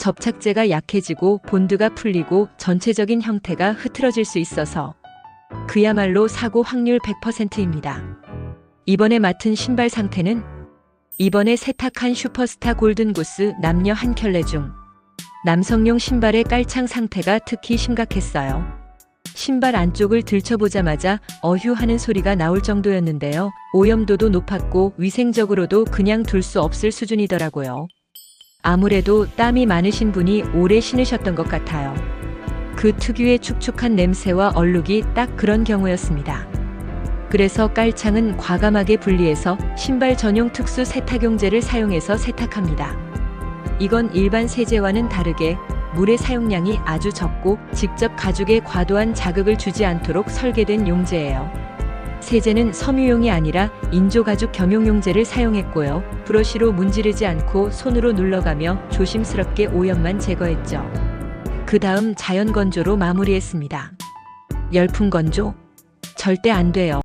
접착제가 약해지고 본드가 풀리고 전체적인 형태가 흐트러질 수 있어서 그야말로 사고 확률 100%입니다. 이번에 맡은 신발 상태는 이번에 세탁한 슈퍼스타 골든구스 남녀 한 켤레 중 남성용 신발의 깔창 상태가 특히 심각했어요. 신발 안쪽을 들춰보자마자 어휴 하는 소리가 나올 정도였는데요. 오염도도 높았고 위생적으로도 그냥 둘 수 없을 수준이더라고요. 아무래도 땀이 많으신 분이 오래 신으셨던 것 같아요. 그 특유의 축축한 냄새와 얼룩이 딱 그런 경우였습니다. 그래서 깔창은 과감하게 분리해서 신발 전용 특수 세탁용제를 사용해서 세탁합니다. 이건 일반 세제와는 다르게 물의 사용량이 아주 적고 직접 가죽에 과도한 자극을 주지 않도록 설계된 용제예요. 세제는 섬유용이 아니라 인조가죽 겸용용제를 사용했고요. 브러쉬로 문지르지 않고 손으로 눌러가며 조심스럽게 오염만 제거했죠. 그 다음 자연 건조로 마무리했습니다. 열풍 건조? 절대 안 돼요.